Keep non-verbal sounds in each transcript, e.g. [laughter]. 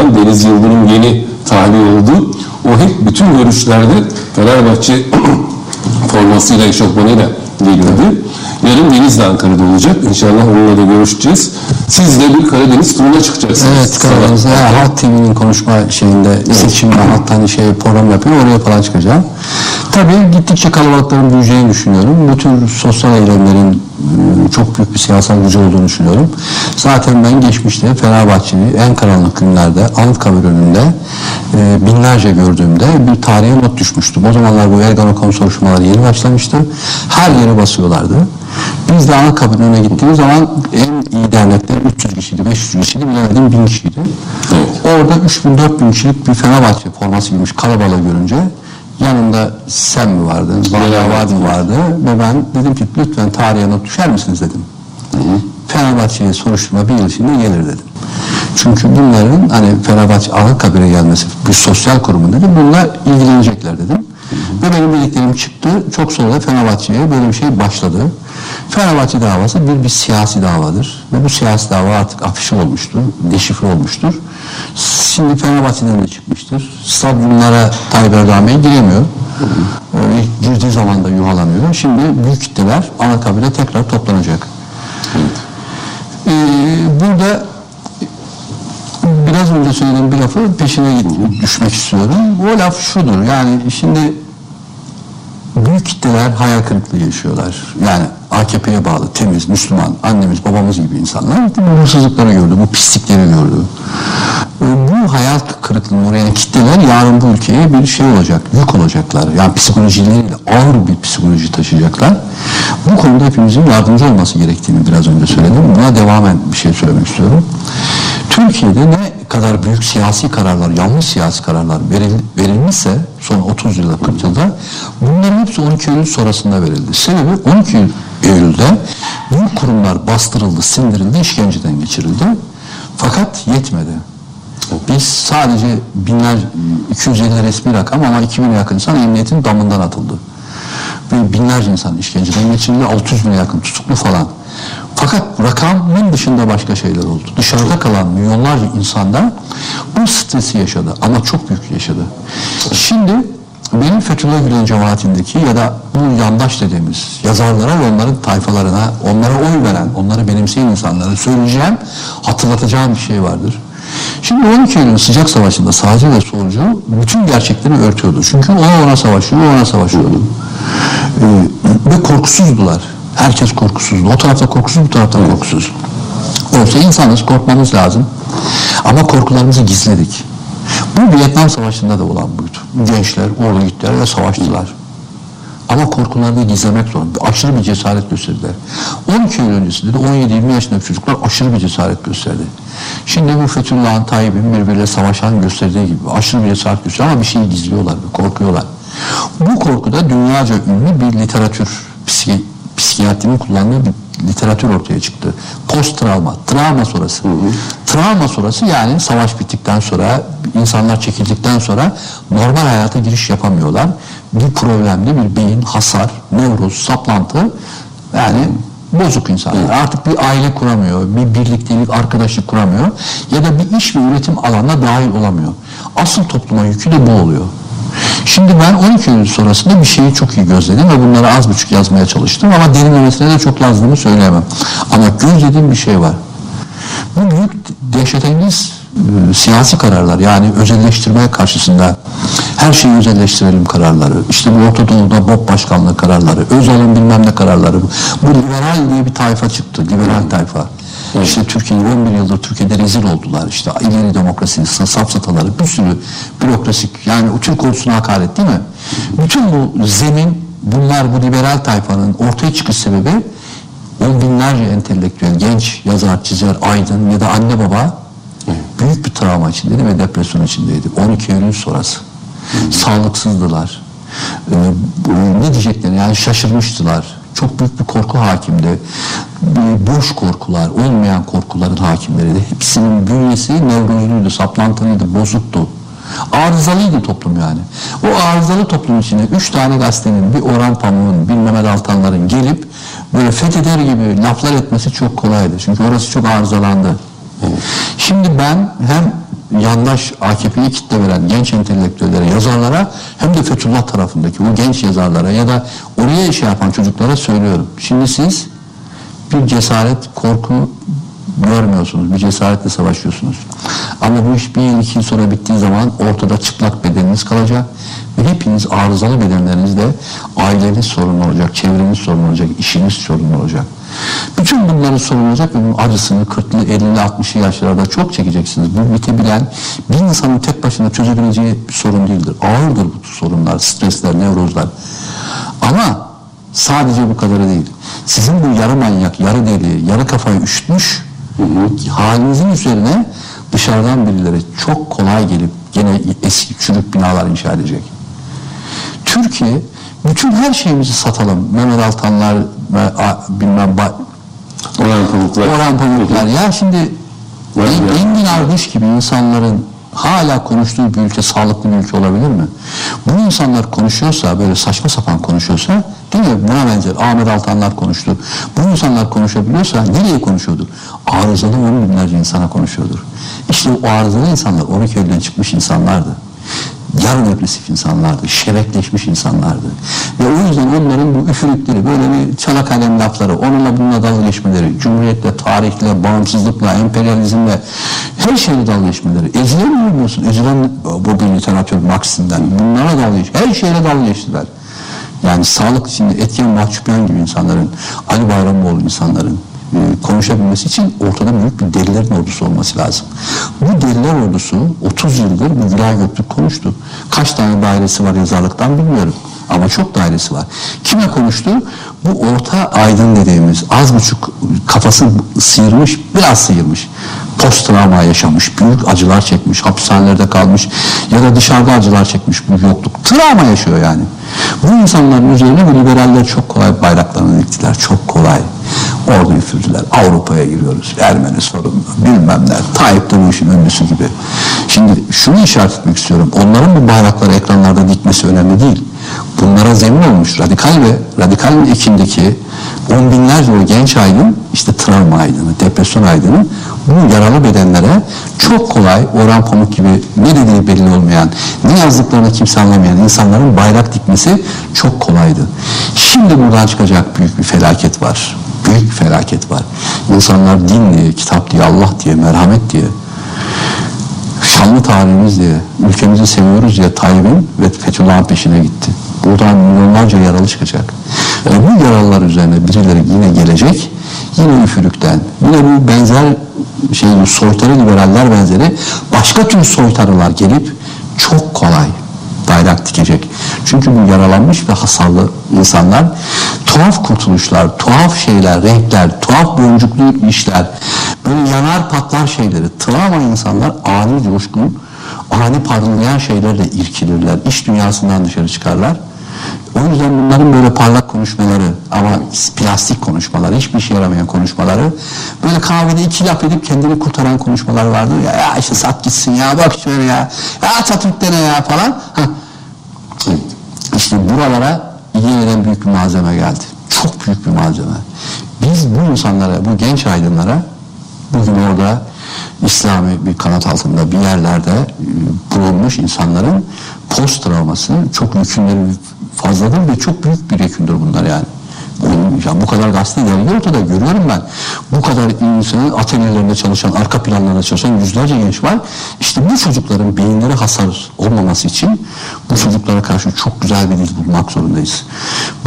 Başkanı'ndan Deniz Yıldırım yeni tahliye oldu. O hep bütün görüşlerde Fenerbahçe [clears throat] formasıyla, eşofmanıyla geliyordu. Yarın Deniz de Ankara'da olacak. İnşallah onunla da görüşeceğiz. Siz de bir Karadeniz turuna çıkacaksınız. Evet Karadeniz'de Sabah. Halk TV'nin konuşma şeyinde seçimde hatta hani şey program yapıyor oraya falan çıkacağım. Tabii gittikçe kalabalıkların büyüyeceğini düşünüyorum. Bu tür sosyal eylemlerin e, çok büyük bir siyasal gücü olduğunu düşünüyorum. Zaten ben geçmişte Fenerbahçe'yi en karanlık günlerde Anıtkabir önünde e, binlerce gördüğümde bir tarihe not düşmüştüm. O zamanlar bu Ergenekon soruşturmaları yeni başlamıştı. Her yere basıyorlardı. Biz de Anıtkabir'in önüne gittiğimiz zaman en iyi dernekler 300 kişiydi, 500 kişiydi, bilemedim 1000 kişiydi. Orada 3000-4000 kişilik bir Fenerbahçe forması giymiş kalabalığı görünce yanımda sen mi vardın, Bala var mı vardı ve ben dedim ki lütfen tarihe not düşer misiniz dedim. Fenerbahçe'ye soruşturma bir yıl içinde gelir dedim. Çünkü bunların hani Fenerbahçe Anıtkabir'e gelmesi bir sosyal kurumu dedim. Bunlar ilgilenecekler dedim. Ve benim bildiklerim çıktı. Çok sonra da Fenerbahçe'ye böyle bir şey başladı. Fenerbahçe davası bir, bir siyasi davadır. Ve bu siyasi dava artık afişe olmuştur. Deşifre olmuştur. Şimdi Fenerbahçe'den de çıkmıştır. Stad bunlara Tayyip Erdoğan Bey giremiyor. Ee, girdiği zaman da yuhalanıyor. Şimdi büyük kitleler Anıtkabir'e tekrar toplanacak. Ee, burada biraz önce söylediğim bir lafı peşine git, düşmek istiyorum. O laf şudur yani şimdi büyük kitleler hayal kırıklığı yaşıyorlar. Yani AKP'ye bağlı, temiz, Müslüman, annemiz, babamız gibi insanlar bu hırsızlıkları gördü, bu pislikleri gördü. Ee, Bu hayal kırıklığına uğrayan kitleler yarın bu ülkeye bir şey olacak, yük olacaklar. Yani psikolojileriyle ağır bir psikoloji taşıyacaklar. Bu konuda hepimizin yardımcı olması gerektiğini biraz önce söyledim. Buna devamen bir şey söylemek istiyorum. Türkiye'de ne kadar büyük siyasi kararlar, yanlış siyasi kararlar veril, verilmişse son 30 yılda 40 yılda bunların hepsi 12 Eylül sonrasında verildi. Sebebi 12 Eylül'de büyük kurumlar bastırıldı, sindirildi, işkenceden geçirildi. Fakat yetmedi. Biz sadece binler, 250 resmi rakam ama 2000'e yakın insan emniyetin damından atıldı. Ve binlerce insan işkenceden geçirildi, 600 bine yakın tutuklu falan. Fakat rakamın dışında başka şeyler oldu. Dışarıda kalan milyonlarca insanda bu stresi yaşadı ama çok büyük yaşadı. Şimdi benim Fethullah Gülen cemaatindeki ya da bu yandaş dediğimiz yazarlara ve onların tayfalarına, onlara oy veren, onları benimseyen insanlara söyleyeceğim, hatırlatacağım bir şey vardır. Şimdi 12 Eylül sıcak savaşında sağcı ve solcu bütün gerçekleri örtüyordu. Çünkü o ona savaşıyor, o ona savaşıyordu. Ee, ve korkusuzdular. Herkes korkusuzdu. O tarafta korkusuz, bu tarafta korkusuz. Oysa insanız, korkmamız lazım. Ama korkularımızı gizledik. Bu Vietnam Savaşı'nda da olan buydu. Gençler orada gittiler ve savaştılar. Ama korkularını gizlemek zorunda. Aşırı bir cesaret gösterdiler. 12 yıl öncesinde de 17-20 yaşındaki çocuklar aşırı bir cesaret gösterdi. Şimdi bu Fethullah'ın, Tayyip'in birbiriyle savaşan gösterdiği gibi aşırı bir cesaret gösteriyor ama bir şeyi gizliyorlar, korkuyorlar. Bu korkuda dünyaca ünlü bir literatür, psiki, psikiyatrinin kullandığı bir literatür ortaya çıktı. Post travma, travma sonrası. Travma sonrası yani savaş bittikten sonra, insanlar çekildikten sonra normal hayata giriş yapamıyorlar. Bir problemli bir beyin, hasar, nevroz, saplantı yani bozuk insanlar. Artık bir aile kuramıyor, bir birliktelik, arkadaşlık kuramıyor ya da bir iş ve üretim alanına dahil olamıyor. Asıl topluma yükü de bu oluyor. Şimdi ben 12 Eylül sonrasında bir şeyi çok iyi gözledim ve bunları az buçuk yazmaya çalıştım ama derinlemesine de çok yazdığımı söyleyemem. Ama gözlediğim bir şey var. Bu büyük dehşetengiz e, siyasi kararlar yani özelleştirme karşısında her şeyi özelleştirelim kararları. İşte bu Orta Doğu'da BOP başkanlığı kararları, Özal'ın bilmem ne kararları. Bu liberal diye bir tayfa çıktı, liberal tayfa. İşte Türkiye'yi 11 yıldır Türkiye'de rezil oldular. İşte ileri demokrasi, safsataları, bir sürü bürokrasik yani Türk ordusuna hakaret değil mi? Bütün bu zemin bunlar bu liberal tayfanın ortaya çıkış sebebi on binlerce entelektüel, genç yazar, çizer, aydın ya da anne baba büyük bir travma içindeydi ve depresyon içindeydi. 12 Eylül sonrası. Sağlıksızdılar. Ee, ne diyecekler yani şaşırmıştılar. Çok büyük bir korku hakimdi. Boş korkular, olmayan korkuların hakimleriydi. Hepsinin bünyesi nevrozluydu, saplantılıydı, bozuktu. Arızalıydı toplum yani. O arızalı toplum içine üç tane gazetenin, bir Orhan Pamuk'un, bir Mehmet Altanlar'ın gelip böyle fetheder gibi laflar etmesi çok kolaydı. Çünkü orası çok arızalandı. Şimdi ben hem yandaş AKP'ye kitle veren genç entelektüellere, yazarlara hem de Fethullah tarafındaki o genç yazarlara ya da oraya şey yapan çocuklara söylüyorum. Şimdi siz bir cesaret, korku görmüyorsunuz. Bir cesaretle savaşıyorsunuz. Ama bu iş bir yıl, iki yıl sonra bittiği zaman ortada çıplak bedeniniz kalacak. Ve hepiniz arızalı bedenlerinizde aileniz sorun olacak, çevreniz sorun olacak, işiniz sorun olacak. Bütün bunların sorun olacak ve bunun acısını 40'lı, 50'li, 60'lı yaşlarda çok çekeceksiniz. Bu bitebilen bir insanın tek başına çözebileceği bir sorun değildir. Ağırdır bu sorunlar, stresler, nevrozlar. Ama sadece bu kadarı değil. Sizin bu yarı manyak, yarı deli, yarı kafayı üşütmüş halinizin üzerine dışarıdan birileri çok kolay gelip gene eski çürük binalar inşa edecek. Türkiye bütün her şeyimizi satalım. Mehmet Altanlar ve a- bilmem ba- Orhan Pamuklar. Orhan Pamuklar. Ya şimdi. Engin Ardıç gibi insanların hala konuştuğu bir ülke sağlıklı bir ülke olabilir mi? Bu insanlar konuşuyorsa böyle saçma sapan konuşuyorsa değil mi? Buna benzer Ahmet Altanlar konuştu. Bu insanlar konuşabiliyorsa nereye konuşuyordu? Arızalı on binlerce insana konuşuyordur. İşte o arızalı insanlar 12 Eylül'den çıkmış insanlardı yarı depresif insanlardı, şebekleşmiş insanlardı. Ve o yüzden onların bu üfürükleri, böyle bir çala kalem lafları, onunla bununla dalga geçmeleri, cumhuriyetle, tarihle, bağımsızlıkla, emperyalizmle, her şeyle dalga geçmeleri. Ezilen mi biliyorsun? Ezilen bu bir literatür Marx'ından. Bunlara dalga geç, her şeyle dalga geçtiler. Yani sağlık içinde Etyen Mahçupyan gibi insanların, Ali Bayramoğlu insanların konuşabilmesi için ortada büyük bir delilerin ordusu olması lazım. Bu deliler ordusu 30 yıldır bu Gülay Göktürk konuştu. Kaç tane dairesi var yazarlıktan bilmiyorum. Ama çok dairesi var. Kime konuştu? Bu orta aydın dediğimiz az buçuk kafası sıyırmış, biraz sıyırmış. Post travma yaşamış, büyük acılar çekmiş, hapishanelerde kalmış ya da dışarıda acılar çekmiş bu yokluk. Travma yaşıyor yani. Bu insanların üzerine bu liberaller çok kolay bayraklarını diktiler. Çok kolay. Orada üfürdüler. Avrupa'ya giriyoruz. Ermeni sorunu bilmem ne. Tayyip de bu işin ünlüsü gibi. Şimdi şunu işaret etmek istiyorum. Onların bu bayrakları ekranlarda dikmesi önemli değil. Bunlara zemin olmuş radikal ve radikalin ekindeki on binlerce o genç aydın işte travma aydını, depresyon aydını bu yaralı bedenlere çok kolay Orhan Pamuk gibi ne dediği belli olmayan, ne yazdıklarını kimse anlamayan insanların bayrak dikmesi çok kolaydı. Şimdi buradan çıkacak büyük bir felaket var. Büyük felaket var. İnsanlar din diye, kitap diye, Allah diye, merhamet diye şanlı tarihimiz diye, ülkemizi seviyoruz diye Tayyip'in ve Fethullah'ın peşine gitti. Buradan milyonlarca yaralı çıkacak. Ve bu yaralılar üzerine birileri yine gelecek, yine üfürükten, yine bu benzer şey soytarı liberaller benzeri başka tür soytarılar gelip çok kolay bayrak dikecek. Çünkü bu yaralanmış ve hasarlı insanlar tuhaf kurtuluşlar, tuhaf şeyler, renkler, tuhaf boncuklu işler, böyle yanar patlar şeyleri, travma insanlar ani coşkun, ani parıldayan şeylerle irkilirler. İş dünyasından dışarı çıkarlar. O yüzden bunların böyle parlak konuşmaları ama plastik konuşmaları, hiçbir işe yaramayan konuşmaları böyle kahvede iki laf edip kendini kurtaran konuşmalar vardır ya, ya işte sat gitsin ya bak şöyle ya, ya Atatürk dene ya falan. Hah. İşte buralara yeniden büyük bir malzeme geldi. Çok büyük bir malzeme. Biz bu insanlara, bu genç aydınlara bugün orada İslami bir kanat altında bir yerlerde e, bulunmuş insanların post travması çok yükünleri fazladır ve çok büyük bir yükündür bunlar yani. Ya bu kadar gazete dergi ortada görüyorum ben. Bu kadar insanın atölyelerinde çalışan, arka planlarında çalışan yüzlerce genç var. İşte bu çocukların beyinleri hasar olmaması için bu çocuklara karşı çok güzel bir dil bulmak zorundayız.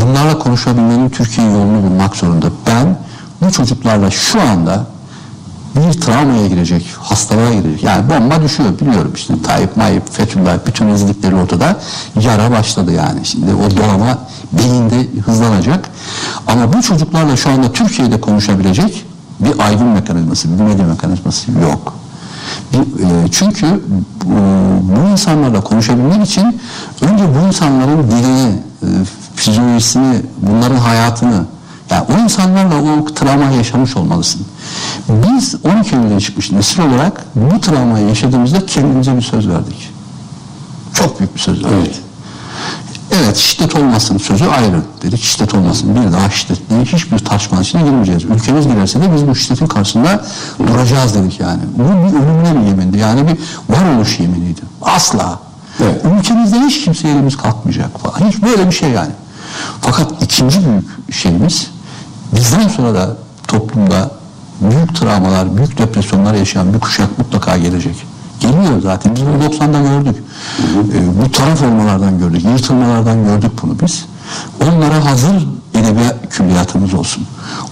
Bunlarla konuşabilmenin Türkiye yolunu bulmak zorunda. Ben bu çocuklarla şu anda bir travmaya girecek, hastalığa girecek. Yani bomba düşüyor biliyorum işte Tayyip, Mayyip, Fethullah bütün rezillikleri ortada. Yara başladı yani. Şimdi o dolama beyinde hızlanacak. Ama bu çocuklarla şu anda Türkiye'de konuşabilecek bir aydın mekanizması, bir medya mekanizması yok. Bir, e, çünkü e, bu insanlarla konuşabilmek için önce bu insanların dilini, e, fizyolojisini, bunların hayatını, yani o insanlarla o travma yaşamış olmalısın. Biz 12 Eylül'de çıkmış nesil olarak bu travmayı yaşadığımızda kendimize bir söz verdik. Çok büyük bir söz verdik. Evet. Evet şiddet olmasın sözü ayrı dedik. Şiddet olmasın. Bir daha şiddetli hiçbir tartışma içine girmeyeceğiz. Ülkemiz girerse de biz bu şiddetin karşısında duracağız dedik yani. Bu bir ölümüne bir yemindi. Yani bir varoluş yeminiydi. Asla. Evet. Ülkemizde hiç kimseye elimiz kalkmayacak falan. Hiç böyle bir şey yani. Fakat ikinci büyük şeyimiz bizden sonra da toplumda büyük travmalar, büyük depresyonlar yaşayan bir kuşak mutlaka gelecek. Geliyor zaten. Biz bunu 90'da gördük. Ee, bu taraf olmalardan gördük. Yırtılmalardan gördük bunu biz. Onlara hazır edebiyat külliyatımız olsun.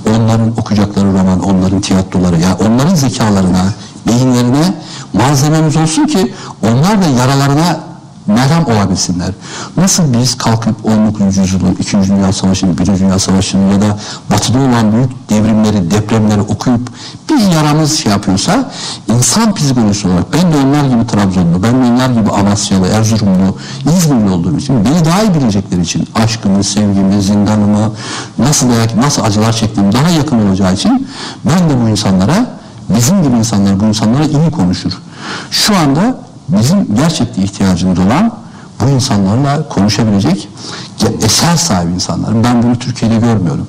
Onların okuyacakları roman, onların tiyatroları, ya onların zekalarına, beyinlerine malzememiz olsun ki onlar da yaralarına merhem olabilsinler. Nasıl biz kalkıp 19. yüzyılın 2. Dünya Savaşı'nın, 1. Dünya Savaşı'nın ya da batıda olan büyük devrimleri, depremleri okuyup bir yaramız şey yapıyorsa insan psikolojisi olarak ben de onlar gibi Trabzonlu, ben de onlar gibi Amasyalı, Erzurumlu, İzmirli olduğum için beni daha iyi bilecekleri için aşkımı, sevgimi, zindanımı, nasıl dayak, nasıl acılar çektiğim daha yakın olacağı için ben de bu insanlara bizim gibi insanlar bu insanlara iyi konuşur. Şu anda bizim gerçekte ihtiyacımız olan bu insanlarla konuşabilecek eser sahibi insanlar. Ben bunu Türkiye'de görmüyorum.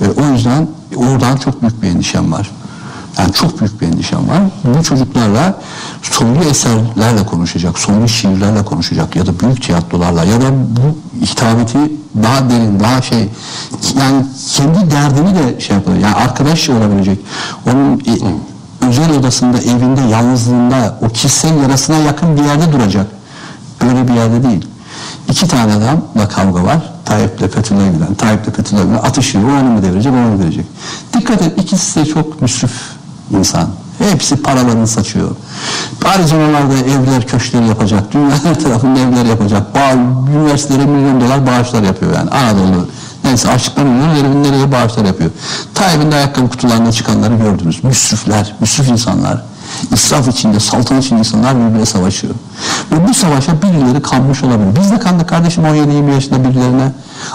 E, o yüzden oradan çok büyük bir endişem var. Yani çok büyük bir endişem var. Bu çocuklarla soylu eserlerle konuşacak, soylu şiirlerle konuşacak ya da büyük tiyatrolarla ya da bu hitabeti daha derin, daha şey yani kendi derdini de şey yapıyor. Yani arkadaşça olabilecek. Onun e, özel odasında, evinde, yalnızlığında o kişisel yarasına yakın bir yerde duracak. Böyle bir yerde değil. İki tane adamla kavga var. Tayyip'le Fethullah'ı bilen. Tayyip'le Fethullah'ı bilen atışıyor. O onu mu devirecek, onu mu verecek. Dikkat et ikisi de çok müsrif insan. Hepsi paralarını saçıyor. Arizonalarda evler, köşkleri yapacak. Dünya her [laughs] tarafında evler yapacak. Bağ, üniversitelere milyon dolar bağışlar yapıyor yani. Anadolu Neyse açıklamıyor. Nereye, nereye bağışlar yapıyor. Tayyip'in de ayakkabı kutularına çıkanları gördünüz. Müsrifler, müsrif insanlar. İsraf içinde, saltanat içinde insanlar birbirine savaşıyor. Ve bu savaşa birileri kanmış olabilir. Biz de kandık kardeşim 17-20 yaşında birilerine.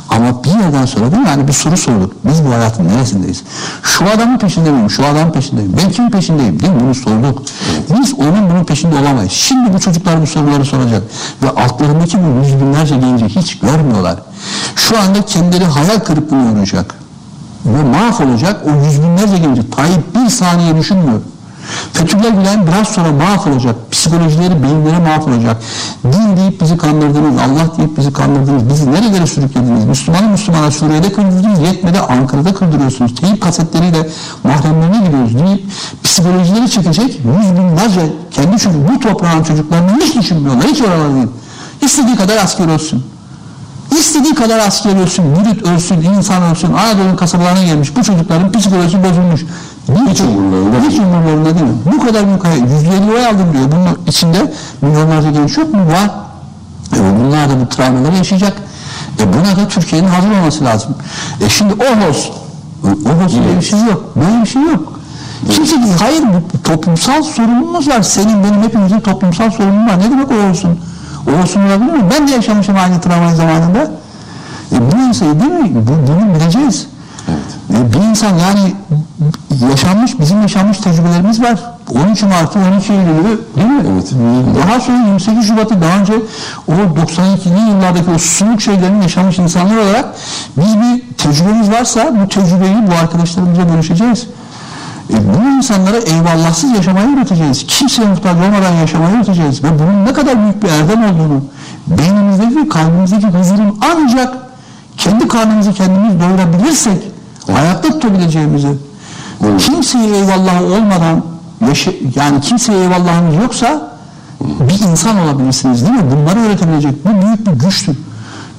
Ama bir yerden sonra değil mi? Yani bir soru sorduk. Biz bu hayatın neresindeyiz? Şu adamın peşinde miyim? Şu adamın peşindeyim. Ben kimin peşindeyim? Değil mi? Bunu sorduk. Biz onun bunun peşinde olamayız. Şimdi bu çocuklar bu soruları soracak. Ve altlarındaki bu yüz binlerce genci hiç görmüyorlar. Şu anda kendileri hayal kırıklığına uğrayacak. Ve mahvolacak o yüz binlerce genci. Tayyip bir saniye düşünmüyor. Fethullah Gülen biraz sonra mahvolacak. Psikolojileri, beyinleri mahvolacak. Din deyip bizi kandırdınız, Allah deyip bizi kandırdınız. Bizi nerelere sürüklediniz? Müslümanı Müslümana Suriye'de kırdırdınız, yetmedi Ankara'da kırdırıyorsunuz. Teyip kasetleriyle mahremlerine gidiyoruz deyip psikolojileri çekecek yüz binlerce kendi çocuk, bu toprağın çocuklarını hiç düşünmüyorlar. Hiç oralar değil. İstediği kadar asker olsun. İstediği kadar asker ölsün, mürit ölsün, insan ölsün, Anadolu kasabalarına gelmiş. Bu çocukların psikolojisi bozulmuş. Hiç umurlarında Hiç umurlarında değil. Bu kadar büyük hayal. 150 oy aldım diyor. Bunun içinde milyonlarca genç yok mu? Var. E bunlar da bu travmaları yaşayacak. E buna da Türkiye'nin hazır olması lazım. E şimdi OHOS. OHOS diye bir şey yok. Böyle bir şey yok. Kimse. Hayır bu toplumsal sorunumuz var. Senin benim hepimizin toplumsal sorunumuz var. Ne demek OHOS'un? OHOS'un olabilir mi? Ben de yaşamışım aynı travmayı zamanında. E bu insan değil mi? Bu, bunu bileceğiz. E, bir insan yani yaşanmış, bizim yaşanmış tecrübelerimiz var. 13 Mart'ı, 12 Eylül'ü değil mi? Evet. Daha sonra 28 Şubat'ı daha önce o 92'li yıllardaki o suluk şeylerini yaşamış insanlar olarak biz bir tecrübemiz varsa bu tecrübeyi bu arkadaşlarımıza bölüşeceğiz. E, bu insanlara eyvallahsız yaşamayı öğreteceğiz. Kimseye muhtaç olmadan yaşamayı öğreteceğiz. Ve bunun ne kadar büyük bir erdem olduğunu, beynimizdeki, kalbimizdeki huzurun ancak kendi karnımızı kendimiz doyurabilirsek hayatta tutabileceğimizi, kimseye eyvallahı olmadan, yani kimseye eyvallahınız yoksa bir insan olabilirsiniz değil mi? Bunları öğretebilecek bu büyük bir güçtür.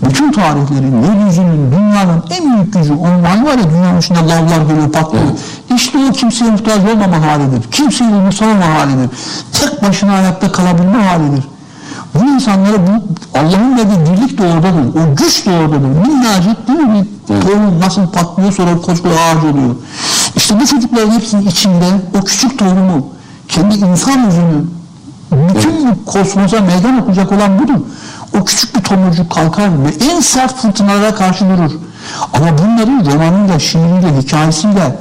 Bütün tarihlerin, yeryüzünün, dünyanın en büyük gücü, o hani var ya dünyanın içinde lavlar geliyor patlıyor. İşte o kimseye muhtaç olmama halidir. Kimseyi umursamama halidir. Tek başına ayakta kalabilme halidir. Bu insanlara bu Allah'ın verdiği birlik de oradadır. O güç de oradadır. Minnacık değil mi? Bir tohum nasıl patlıyor sonra koskoca ağaç oluyor. İşte bu çocukların hepsinin içinde o küçük tohumu, kendi insan yüzünü, bütün kosmosa meydan okuyacak olan budur. O küçük bir tomurcuk kalkar ve en sert fırtınalara karşı durur. Ama bunları romanıyla, şiiriyle, hikayesiyle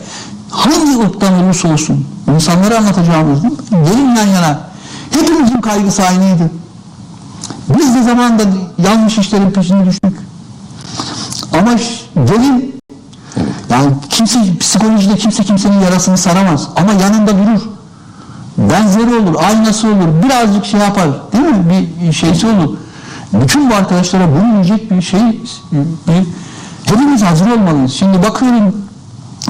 hangi ırktan olursa olsun insanlara anlatacağımız? Gelin yan yana. Hepimizin kaygısı aynıydı. Biz de zamanında yanlış işlerin peşine düştük. Ama gelin yani kimse psikolojide kimse kimsenin yarasını saramaz ama yanında durur. Benzeri olur, aynası olur, birazcık şey yapar değil mi? Bir şeysi olur. Bütün bu arkadaşlara bunu diyecek bir şey, bir, hepimiz hazır olmalıyız. Şimdi bakıyorum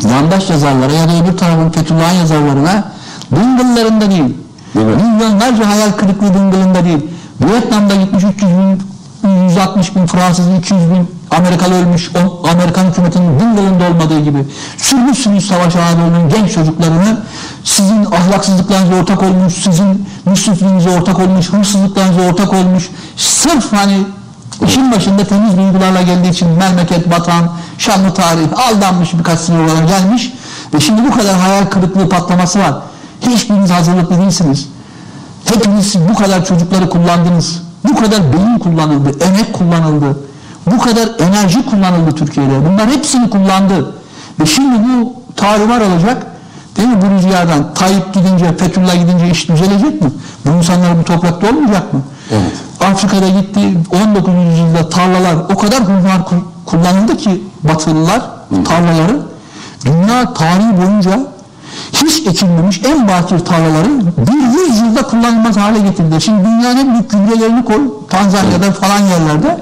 yandaş yazarlara ya da öbür tarafın Fethullah'ın yazarlarına dıngıllarında değil. Değil mi? Milyonlarca hayal kırıklığı dıngılında değil. Vietnam'da gitmiş 300 bin, 160 bin Fransız, 200 bin Amerikalı ölmüş. O Amerikan hükümetinin dıngılında olmadığı gibi. Sürmüşsünüz savaş Anadolu'nun genç çocuklarını. Sizin ahlaksızlıklarınıza ortak olmuş, sizin müsrifliğinize ortak olmuş, hırsızlıklarınıza ortak olmuş. Sırf hani işin başında temiz duygularla geldiği için memleket, vatan, şanlı tarih aldanmış birkaç sene olarak gelmiş. Ve şimdi bu kadar hayal kırıklığı patlaması var. Hiçbiriniz hazırlıklı değilsiniz. Hepiniz bu kadar çocukları kullandınız. Bu kadar beyin kullanıldı, emek kullanıldı. Bu kadar enerji kullanıldı Türkiye'de. Bunlar hepsini kullandı. Ve şimdi bu talimar olacak. Değil mi bu rüzgardan? Tayyip gidince, Fethullah gidince iş düzelecek mi? Bu insanlar bu toprakta olmayacak mı? Evet. Afrika'da gitti 19. yüzyılda tarlalar o kadar hunhar ku- kullanıldı ki Batılılar tarlaları dünya tarihi boyunca hiç ekilmemiş en bakir tarlaları bir yüzyılda kullanılmaz hale getirdi. Şimdi dünyanın en büyük gübrelerini koy Tanzanya'da falan yerlerde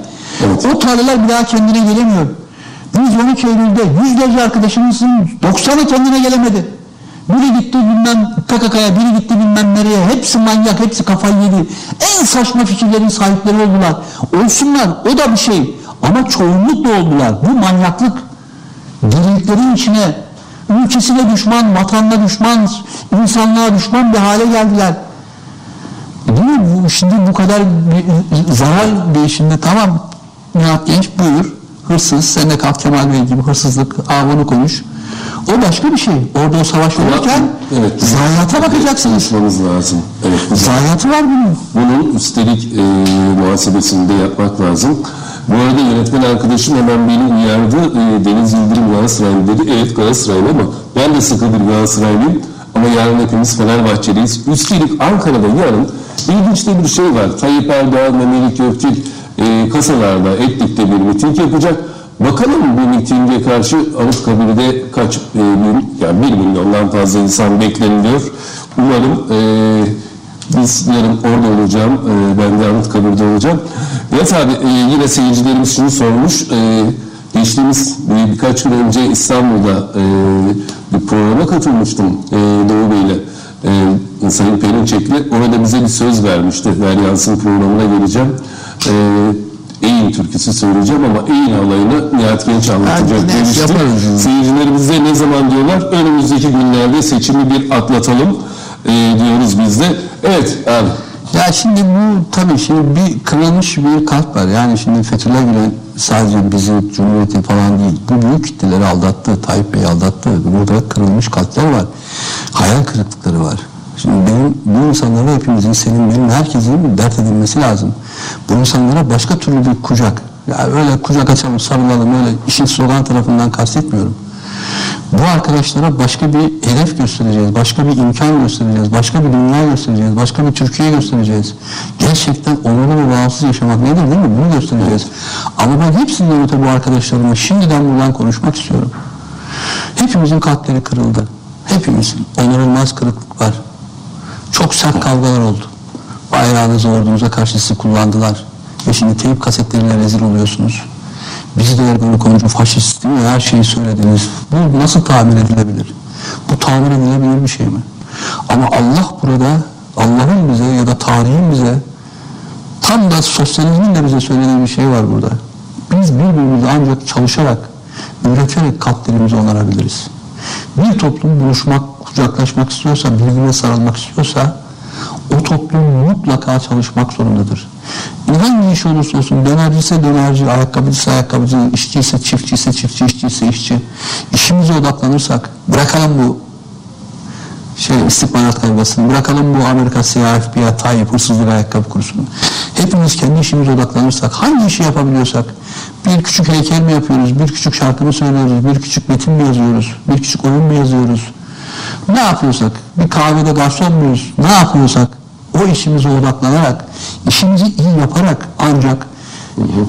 Evet. o tarlalar bir daha kendine gelemiyor. Biz 12 Eylül'de yüzlerce arkadaşımızın 90'ı kendine gelemedi. Gitti bilmem PKK'ya, biri gitti bilmem nereye. Hepsi manyak, hepsi kafayı yedi. En saçma fikirlerin sahipleri oldular. Olsunlar, o da bir şey. Ama çoğunlukla oldular. Bu manyaklık deliliklerin içine, ülkesine düşman, vatanına düşman, insanlığa düşman bir hale geldiler. Bu, şimdi bu kadar bir zarar şimdi tamam Nihat Genç buyur hırsız sen de kalk Kemal Bey gibi hırsızlık bunu konuş. O başka bir şey. Orada o savaş olurken Evet. zayiata bakacaksınız. Konuşmamız lazım. Evet. Zayiatı var bunun. Bunun üstelik e, muhasebesini de yapmak lazım. Bu arada yönetmen arkadaşım hemen beni uyardı. E, Deniz Yıldırım Galatasaraylı dedi. Evet Galatasaraylı ama ben de sıkı bir Galatasaraylıyım. Ama yarın hepimiz Fenerbahçeliyiz. Üstelik Ankara'da yarın ilginç de bir şey var. Tayyip Erdoğan ve Melik Gökçek e, kasalarda, Etlik'te bir miting yapacak. Bakalım bu mitinge karşı Anıtkabir'de kaç e, bin, yani bir milyondan fazla insan bekleniliyor. Umarım e, biz yarın orada olacağım. Ee, ben de Anıtkabir'de olacağım. Evet abi e, yine seyircilerimiz şunu sormuş. Ee, geçtiğimiz bir, birkaç gün önce İstanbul'da e, bir programa katılmıştım e, Doğu Bey'le. E, Sayın Perinçek'le. Orada bize bir söz vermişti. Ver Yansın programına geleceğim. E, Eğin türküsü söyleyeceğim ama Eğin alayını Nihat Genç anlatacak yine demişti. yaparız. Seyircilerimiz de ne zaman diyorlar? Önümüzdeki günlerde seçimi bir atlatalım e, diyoruz biz de. Evet abi. Ya şimdi bu tabii şimdi bir kırılmış bir kalp var. Yani şimdi Fethullah Gülen sadece bizi Cumhuriyeti falan değil. Bu büyük kitleleri aldattı. Tayyip Bey aldattı. Burada kırılmış kalpler var. Hayal kırıklıkları var. Şimdi benim, bu insanlara hepimizin, senin, benim, herkesin dert edilmesi lazım. Bu insanlara başka türlü bir kucak. Ya öyle kucak açalım, sarılalım, öyle işin slogan tarafından kastetmiyorum. Bu arkadaşlara başka bir hedef göstereceğiz, başka bir imkan göstereceğiz, başka bir dünya göstereceğiz, başka bir Türkiye göstereceğiz. Gerçekten onurlu ve bağımsız yaşamak nedir değil mi? Bunu göstereceğiz. Ama ben hepsinden öte bu arkadaşlarıma şimdiden buradan konuşmak istiyorum. Hepimizin kalpleri kırıldı. Hepimizin. Onarılmaz kırıklık var. Çok sert kavgalar oldu. Bayrağınızı ordunuza karşı sizi kullandılar. Ve şimdi teyip kasetleriyle rezil oluyorsunuz. Bizi de Ergenekon faşist değil mi? Her şeyi söylediniz. Bu nasıl tahmin edilebilir? Bu tahmin edilebilir bir şey mi? Ama Allah burada, Allah'ın bize ya da tarihin bize tam da sosyalizmin de bize söylediği bir şey var burada. Biz birbirimizi ancak çalışarak, üreterek kalplerimizi onarabiliriz. Bir toplum buluşmak, kucaklaşmak istiyorsa, birbirine sarılmak istiyorsa o toplum mutlaka çalışmak zorundadır. Hangi iş olursa olsun, dönerci ise dönerci, ayakkabıcı ayakkabıcı, işçi ise çiftçi çiftçi, işçi. İşimize odaklanırsak, bırakalım bu şey istihbarat kavgasını, bırakalım bu Amerika CIA, FBI, Tayyip, hırsızlık ayakkabı kurusunu. Hepimiz kendi işimize odaklanırsak, hangi işi yapabiliyorsak, bir küçük heykel mi yapıyoruz, bir küçük şarkı mı söylüyoruz, bir küçük metin mi yazıyoruz, bir küçük oyun mu yazıyoruz, ne yapıyorsak, bir kahvede garson muyuz, ne yapıyorsak, o işimize odaklanarak, işimizi iyi yaparak ancak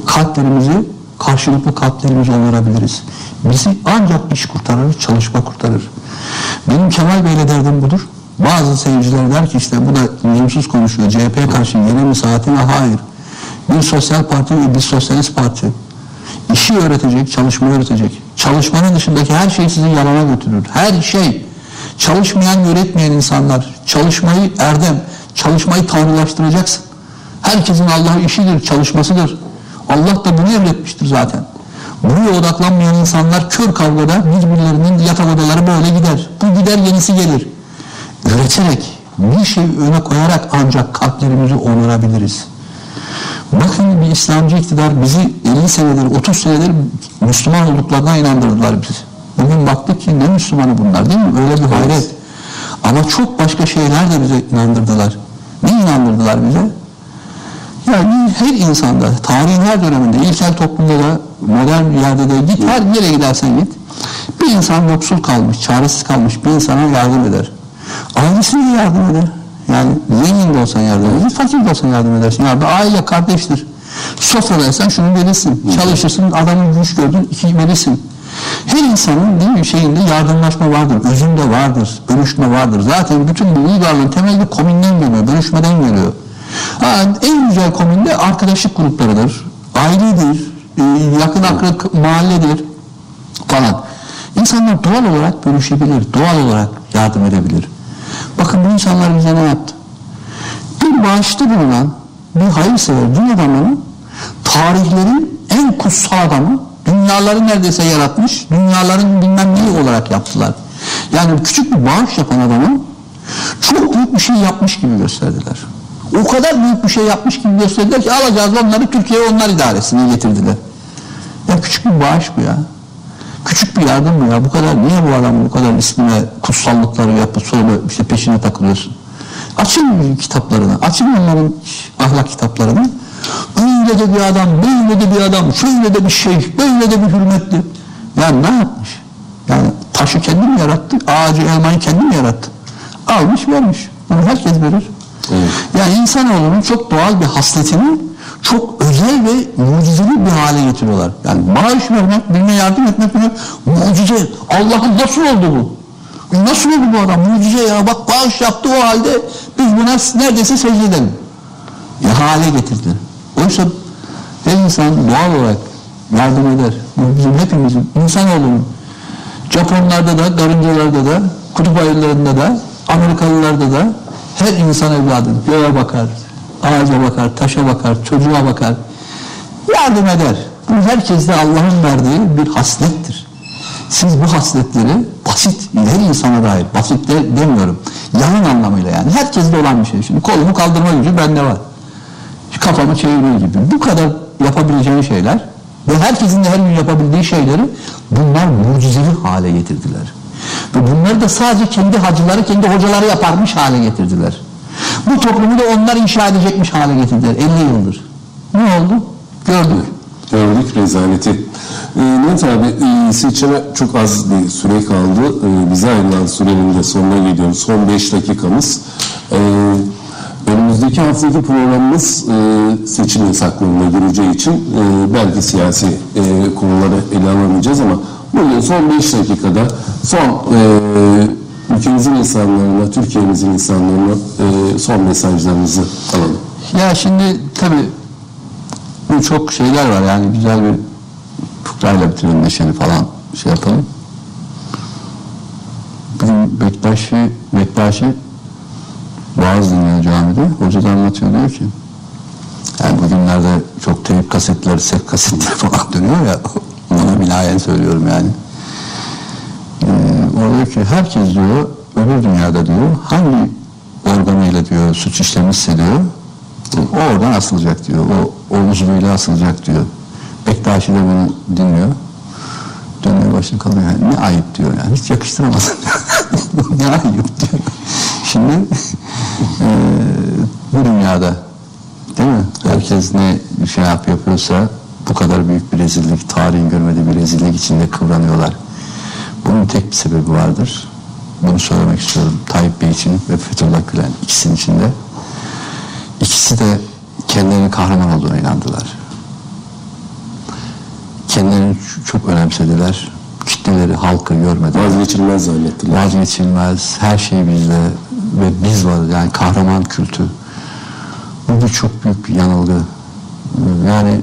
kalplerimizi Karşılıklı kalplerimizi onarabiliriz. Bizi ancak iş kurtarır, çalışma kurtarır. Benim Kemal Bey'le derdim budur. Bazı seyirciler der ki işte bu da lüzumsuz konuşuyor. CHP'ye karşı yeni mi saatine? Hayır. Bir sosyal parti ve bir sosyalist parti. İşi öğretecek, çalışmayı öğretecek. Çalışmanın dışındaki her şey sizi yalana götürür. Her şey. Çalışmayan, öğretmeyen insanlar. Çalışmayı erdem, çalışmayı tanrılaştıracaksın. Herkesin Allah'ı işidir, çalışmasıdır. Allah da bunu emretmiştir zaten. Buraya odaklanmayan insanlar kör kavgada birbirlerinin yatak odaları böyle gider. Bu gider yenisi gelir. Üreterek, bir şey öne koyarak ancak kalplerimizi onarabiliriz. Bakın bir İslamcı iktidar bizi 50 senedir, 30 senedir Müslüman olduklarına inandırdılar bizi. Bugün baktık ki ne Müslümanı bunlar değil mi? Öyle bir hayret. Ama çok başka şeyler de bize inandırdılar. Ne inandırdılar bize? Yani her insanda, tarihin her döneminde, ilkel toplumda da, modern yerde de git, her nereye gidersen git. Bir insan yoksul kalmış, çaresiz kalmış bir insana yardım eder. Ailesine yardım eder. Yani zengin de olsan yardım edersin, fakir de olsan yardım edersin. Yani aile kardeştir. Sofradaysan şunu verirsin. Çalışırsın, adamın güç gördün, iki verirsin. Her insanın değil mi, şeyinde yardımlaşma vardır, özünde vardır, bölüşme vardır. Zaten bütün bu uygarlığın temelde komünden geliyor, bölüşmeden geliyor. Ha, en güzel komünde arkadaşlık gruplarıdır, ailedir, e, yakın akrab mahalledir falan. İnsanlar doğal olarak bölüşebilir, doğal olarak yardım edebilir. Bakın bu insanlar bize ne yaptı? Bir bağışta bulunan bir hayırsever din adamının tarihlerin en kutsal adamı dünyaları neredeyse yaratmış, dünyaların bilmem neyi olarak yaptılar. Yani küçük bir bağış yapan adamın çok büyük bir şey yapmış gibi gösterdiler. O kadar büyük bir şey yapmış gibi gösterdiler ki alacağız onları Türkiye'ye onlar idaresine getirdiler. Ya küçük bir bağış bu ya. Küçük bir yardım mı ya? Bu kadar niye bu adam bu kadar ismine kutsallıkları yapıp sonra işte peşine takılıyorsun? Açın kitaplarını, açın onların ahlak kitaplarını. Öyle de bir adam, böyle de bir adam, şöyle de bir şey, böyle de bir hürmetli. Yani ne yapmış? Yani taşı kendi mi yarattı? Ağacı, elmayı kendi mi yarattı? Almış vermiş. Bunu herkes verir. Evet. Yani insanoğlunun çok doğal bir hasletini çok özel ve mucizevi bir hale getiriyorlar. Yani bağış vermek, birine yardım etmek demek mucize. Allah'ım nasıl oldu bu? Nasıl oldu bu adam? Mucize ya. Bak bağış yaptı o halde biz buna neredeyse secde edelim. Ya hale getirdi. Oysa her insan doğal olarak yardım eder. Bu bizim hepimizin, insanoğlunun. Japonlarda da, karıncalarda da, kutup ayılarında da, Amerikalılarda da her insan evladı göğe bakar, ağaca bakar, taşa bakar, çocuğa bakar. Yardım eder. Bu herkeste Allah'ın verdiği bir haslettir. Siz bu hasletleri basit, her insana dair, basit de demiyorum. Yanın anlamıyla yani. Herkeste olan bir şey. Şimdi kolumu kaldırma gücü bende var. Kafamı çeviriyor gibi. Bu kadar yapabileceğin şeyler ve herkesin de her gün yapabildiği şeyleri bunlar mucizevi hale getirdiler. Ve bunları da sadece kendi hacıları, kendi hocaları yaparmış hale getirdiler. Bu toplumu da onlar inşa edecekmiş hale getirdiler 50 yıldır. Ne oldu? Gördük. Gördük rezaleti. Ee, Mehmet abi e, seçime çok az bir süre kaldı. Ee, bize ayrılan sürenin de sonuna geliyoruz. Son 5 dakikamız. Ee, önümüzdeki haftaki programımız e, seçim yasaklarına gireceği için e, belki siyasi e, konuları ele alamayacağız ama bugün son 5 dakikada son e, ülkemizin insanlarına, Türkiye'mizin insanlarına e, son mesajlarınızı alalım. Ya şimdi tabii bu çok şeyler var yani güzel bir fıkrayla bitirelim neşeni falan şey yapalım. Bugün Bektaşi, Bektaşi Boğaz dinliyor camide. Hoca da anlatıyor diyor ki yani bugünlerde çok teyip kasetleri, set kasetleri [laughs] falan dönüyor ya ona binaen söylüyorum yani. Diyor ki herkes diyor öbür dünyada diyor hangi organıyla diyor suç işlemişse diyor o oradan asılacak diyor. O, o uzvuyla asılacak diyor. Bektaşi de bunu dinliyor. Dönmeye başına kalıyor. Yani ne ayıp diyor yani. Hiç yakıştıramadım. [laughs] ne ayıp diyor. Şimdi eee bu dünyada değil mi? Herkes ne şey yap yapıyorsa bu kadar büyük bir rezillik, tarihin görmediği bir rezillik içinde kıvranıyorlar. Bunun tek bir sebebi vardır. Bunu söylemek istiyorum. Tayyip Bey için ve Fethullah Gülen ikisinin içinde. İkisi de kendilerinin kahraman olduğuna inandılar. kendilerini çok önemsediler. Kitleleri, halkı görmediler. Vazgeçilmez zannettiler. Vazgeçilmez, her şey bizde ve biz varız yani kahraman kültü. Bu bir çok büyük bir yanılgı. Yani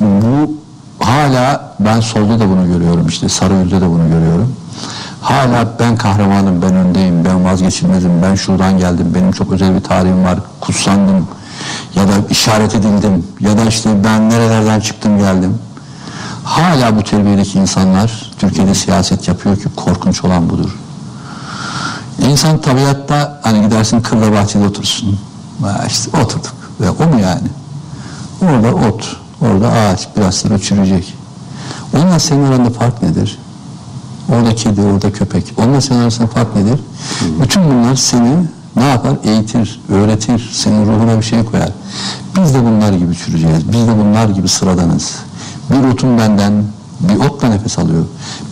bu hala ben solda da bunu görüyorum işte Sarıyer'de de bunu görüyorum. Hala ben kahramanım, ben öndeyim, ben vazgeçilmezim, ben şuradan geldim, benim çok özel bir tarihim var, kutsandım ya da işaret edildim ya da işte ben nerelerden çıktım geldim. Hala bu terbiyedeki insanlar Türkiye'de siyaset yapıyor ki korkunç olan budur. İnsan tabiatta hani gidersin kırda bahçede otursun. Ha işte oturduk. Ve o mu yani? Orada ot, orada ağaç biraz sonra çürüyecek. Onunla senin aranda fark nedir? Orada kedi, orada köpek. Onunla senin arasında fark nedir? Bütün bunlar seni ne yapar? Eğitir, öğretir, senin ruhuna bir şey koyar. Biz de bunlar gibi çürüyeceğiz. Biz de bunlar gibi sıradanız. Bir otum benden, bir otla nefes alıyor.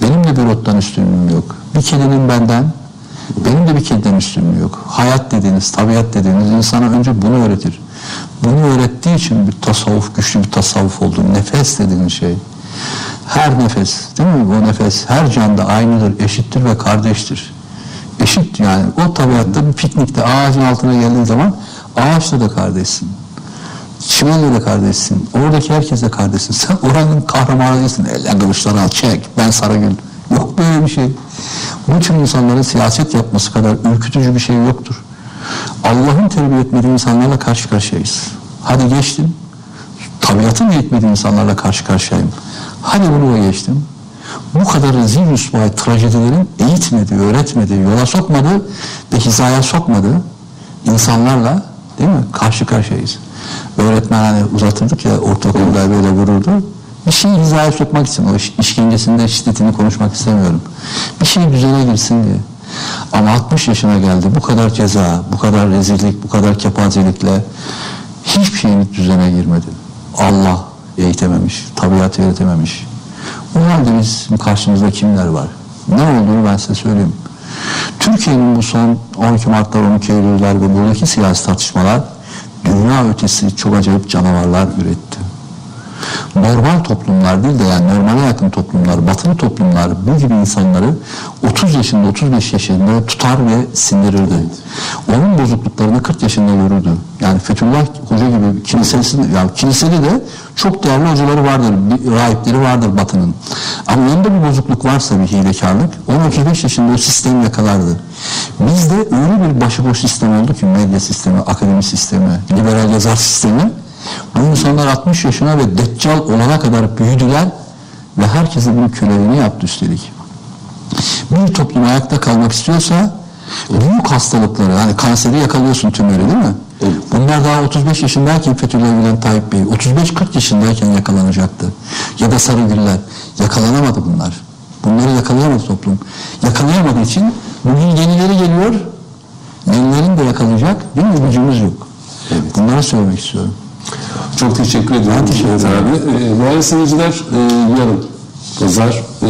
Benim de bir ottan üstünlüğüm yok. Bir kedinin benden, benim de bir kediden üstünlüğü yok. Hayat dediğiniz, tabiat dediğiniz insana önce bunu öğretir. Bunu öğrettiği için bir tasavvuf, güçlü bir tasavvuf oldu. Nefes dediğiniz şey. Her nefes, değil mi? Bu nefes her canda aynıdır, eşittir ve kardeştir. Eşit yani. O tabiatta bir piknikte ağacın altına geldiğin zaman ağaçla da kardeşsin. Çimenle de kardeşsin. Oradaki herkesle kardeşsin. Sen oranın kahramanı değilsin. Eller kılıçları al çek. Ben Sarıgül. Yok böyle bir şey. Bu tür insanların siyaset yapması kadar ürkütücü bir şey yoktur. Allah'ın terbiye etmediği insanlarla karşı karşıyayız. Hadi geçtim. Tabiatın yetmediği insanlarla karşı karşıyayım. Hadi bunu geçtim. Bu kadar rezil rüsvay trajedilerin eğitmedi, öğretmedi, yola sokmadı ve hizaya sokmadı insanlarla değil mi? Karşı karşıyayız. Öğretmen hani uzatırdık ya ortaokulda böyle vururdu. Bir şeyi hizaya sokmak için o iş, işkencesinde şiddetini konuşmak istemiyorum. Bir şey düzene girsin diye. Ama 60 yaşına geldi. Bu kadar ceza, bu kadar rezillik, bu kadar kepazelikle hiçbir şeyin düzene girmedi. Allah eğitememiş, tabiatı öğretememiş. O halde bizim karşımızda kimler var? Ne olduğunu ben size söyleyeyim. Türkiye'nin bu son 12 Mart'lar, 12 Eylül'ler ve buradaki siyasi tartışmalar dünya ötesi çok acayip canavarlar üretti. Normal toplumlar değil de yani normale yakın toplumlar, batılı toplumlar bu gibi insanları 30 yaşında, 35 yaşında tutar ve sindirirdi. Onun bozukluklarını 40 yaşında görürdü. Yani Fethullah Hoca gibi kilisesi, yani kilisede de çok değerli hocaları vardır, rahipleri vardır batının. Ama onda bir bozukluk varsa bir hilekarlık, 10-35 yaşında o sistemi yakalardı. Bizde öyle bir başıboş sistem oldu ki medya sistemi, akademi sistemi, liberal yazar sistemi, bu insanlar 60 yaşına ve deccal olana kadar büyüdüler ve herkese bunun köleliğini yaptı üstelik. Bir toplum ayakta kalmak istiyorsa büyük hastalıkları, hani kanseri yakalıyorsun tümörü değil mi? Bunlar daha 35 yaşındayken Fethullah Gülen Tayyip Bey, 35-40 yaşındayken yakalanacaktı. Ya da Sarıgüller. Yakalanamadı bunlar. Bunları yakalayamadı toplum. Yakalayamadığı için bugün yenileri geliyor, yenilerin de yakalayacak değil mi? Gücümüz yok. Bunları söylemek istiyorum. Çok teşekkür ediyorum. teşekkür Mehmet ederim. abi. Ee, değerli seyirciler, e, yarın pazar e,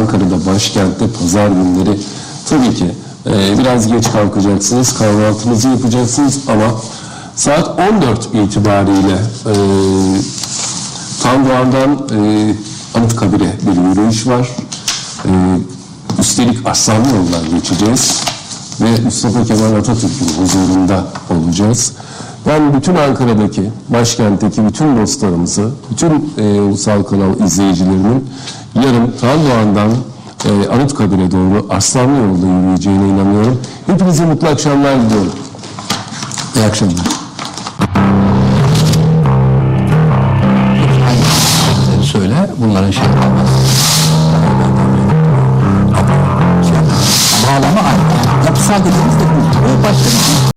Ankara'da başkentte pazar günleri tabii ki e, biraz geç kalkacaksınız, kahvaltınızı yapacaksınız ama saat 14 itibariyle e, Tandoğan'dan e, Anıtkabir'e bir yürüyüş var. E, üstelik Aslanlı yoldan geçeceğiz ve Mustafa Kemal Atatürk'ün huzurunda olacağız. Ben bütün Ankara'daki, başkentteki bütün dostlarımızı, bütün e, Ulusal Kanal izleyicilerinin yarın Tandoğan'dan e, Anıtkabir'e doğru Aslanlı yolda yürüyeceğine inanıyorum. Hepinize mutlu akşamlar diliyorum. İyi akşamlar. Söyle, bunların şey. Bağlama aynı. Yapısal dediğimiz de bu. Başka bir şey.